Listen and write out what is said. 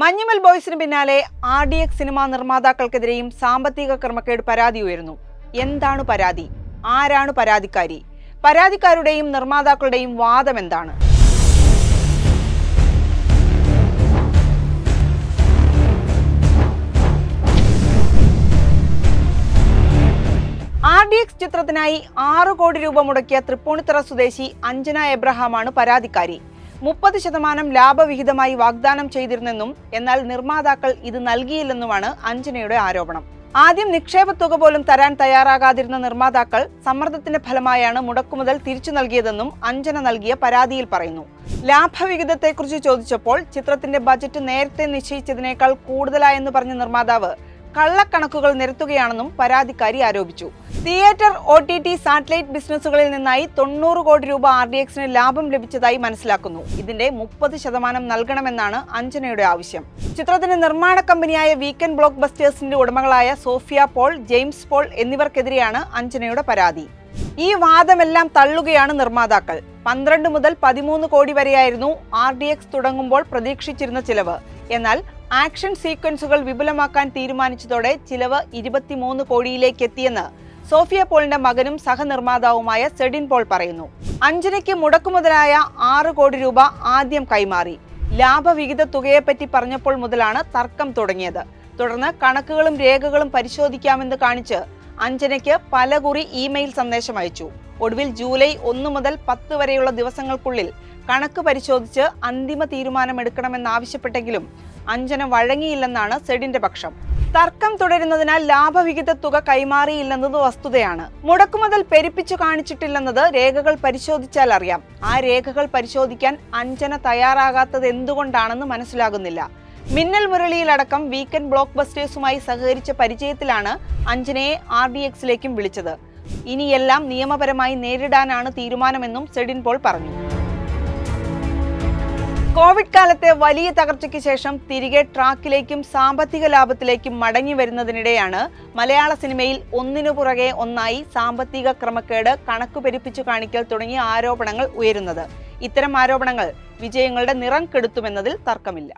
മഞ്ഞുമൽ ബോയ്സിന് പിന്നാലെ R D X cinema നിർമ്മാതാക്കൾക്കെതിരെയും സാമ്പത്തിക ക്രമക്കേട് പരാതി ഉയരുന്നു. എന്താണ് പരാതി? ആരാണ് പരാതിക്കാരി? പരാതിക്കാരുടെയും നിർമ്മാതാക്കളുടെയും വാദം എന്താണ്? ആർ ഡി എക്സ് ചിത്രത്തിനായി ആറ് കോടി രൂപ മുടക്കിയ തൃപ്പൂണിത്തറ സ്വദേശി അഞ്ജന എബ്രഹാമാണ് പരാതിക്കാരി. മുപ്പത് ശതമാനം ലാഭവിഹിതമായി വാഗ്ദാനം ചെയ്തിരുന്നെന്നും എന്നാൽ നിർമ്മാതാക്കൾ ഇത് നൽകിയില്ലെന്നുമാണ് അഞ്ജനയുടെ ആരോപണം. ആദ്യം നിക്ഷേപ തുക പോലും തരാൻ തയ്യാറാകാതിരുന്ന നിർമ്മാതാക്കൾ സമ്മർദ്ദത്തിന്റെ ഫലമായാണ് മുടക്കുമുതൽ തിരിച്ചു നൽകിയതെന്നും അഞ്ജന നൽകിയ പരാതിയിൽ പറയുന്നു. ലാഭവിഹിതത്തെക്കുറിച്ച് ചോദിച്ചപ്പോൾ ചിത്രത്തിന്റെ ബജറ്റ് നേരത്തെ നിശ്ചയിച്ചതിനേക്കാൾ കൂടുതലായെന്ന് പറഞ്ഞ നിർമ്മാതാവ് കള്ളക്കണക്കുകൾ നിരത്തുകയാണെന്നും പരാതിക്കാരി ആരോപിച്ചു. Theatre O T T satellite ബിസിനസ്സുകളിൽ നിന്നായി തൊണ്ണൂറ് കോടി രൂപ ആർ ഡി എക്സിന് ലാഭം ലഭിച്ചതായി മനസ്സിലാക്കുന്നു. ഇതിന്റെ മുപ്പത് ശതമാനം നൽകണമെന്നാണ് അഞ്ജനയുടെ ആവശ്യം. ചിത്രത്തിന്റെ നിർമ്മാണ കമ്പനിയായ വീക്കെൻഡ് ബ്ലോക്ക് ബസ്റ്റേഴ്സിന്റെ ഉടമകളായ സോഫിയ പോൾ ജെയിംസ് പോൾ എന്നിവർക്കെതിരെയാണ് അഞ്ജനയുടെ പരാതി. ഈ വാദമെല്ലാം തള്ളുകയാണ് നിർമ്മാതാക്കൾ. പന്ത്രണ്ട് മുതൽ പതിമൂന്ന് കോടി വരെയായിരുന്നു ആർ ഡി എക്സ് തുടങ്ങുമ്പോൾ പ്രതീക്ഷിച്ചിരുന്ന ചിലവ്. എന്നാൽ ആക്ഷൻ സീക്വൻസുകൾ വിപുലമാക്കാൻ തീരുമാനിച്ചതോടെ ചിലവ് ഇരുപത്തിമൂന്ന് കോടിയിലേക്ക് എത്തിയെന്ന് സോഫിയ പോളിന്റെ മകനും സഹനിർമ്മാതാവുമായ സെഡിൻ പോൾ പറയുന്നു. അഞ്ജനയ്ക്ക് മുടക്കുമുതലായ ആറ് കോടി രൂപ ആദ്യം കൈമാറി. ലാഭവിഹിത തുകയെപ്പറ്റി പറഞ്ഞപ്പോൾ മുതലാണ് തർക്കം തുടങ്ങിയത്. തുടർന്ന് കണക്കുകളും രേഖകളും പരിശോധിക്കാമെന്ന് കാണിച്ച് അഞ്ജനയ്ക്ക് പലകുറി ഇമെയിൽ സന്ദേശം അയച്ചു. ഒടുവിൽ ജൂലൈ ഒന്ന് മുതൽ പത്ത് വരെയുള്ള ദിവസങ്ങൾക്കുള്ളിൽ കണക്ക് പരിശോധിച്ച് അന്തിമ തീരുമാനമെടുക്കണമെന്നാവശ്യപ്പെട്ടെങ്കിലും അഞ്ജന വഴങ്ങിയില്ലെന്നാണ് സെഡിന്റെ പക്ഷം. തർക്കം തുടരുന്നതിനാൽ ലാഭവിഹിത തുക കൈമാറിയില്ലെന്നത് വസ്തുതയാണ്. മുടക്കുമുതൽ പെരുപ്പിച്ചു കാണിച്ചിട്ടില്ലെന്നത് രേഖകൾ പരിശോധിച്ചാൽ അറിയാം. ആ രേഖകൾ പരിശോധിക്കാൻ അഞ്ജന തയ്യാറാകാത്തത് എന്തുകൊണ്ടാണെന്ന് മനസ്സിലാകുന്നില്ല. മിന്നൽ മുരളിയിലടക്കം വീക്കെൻഡ് ബ്ലോക്ക് ബസ്റ്റേഴ്സുമായി സഹകരിച്ച പരിചയത്തിലാണ് അഞ്ജനയെ ആർ ഡി എക്സിലേക്കും വിളിച്ചത്. ഇനിയെല്ലാം നിയമപരമായി നേരിടാനാണ് തീരുമാനമെന്നും സെഡിൻ പോൾ പറഞ്ഞു. കോവിഡ് കാലത്തെ വലിയ തകർച്ചയ്ക്ക് ശേഷം തിരികെ ട്രാക്കിലേക്കും സാമ്പത്തിക ലാഭത്തിലേക്കും മടങ്ങി വരുന്നതിനിടെയാണ് മലയാള സിനിമയിൽ ഒന്നിനു പുറകെ ഒന്നായി സാമ്പത്തിക ക്രമക്കേട് കണക്കു പെരുപ്പിച്ചു കാണിക്കൽ തുടങ്ങിയ ആരോപണങ്ങൾ ഉയരുന്നത്. ഇത്തരം ആരോപണങ്ങൾ വിജയങ്ങളുടെ നിറം കെടുത്തുമെന്നതിൽ തർക്കമില്ല.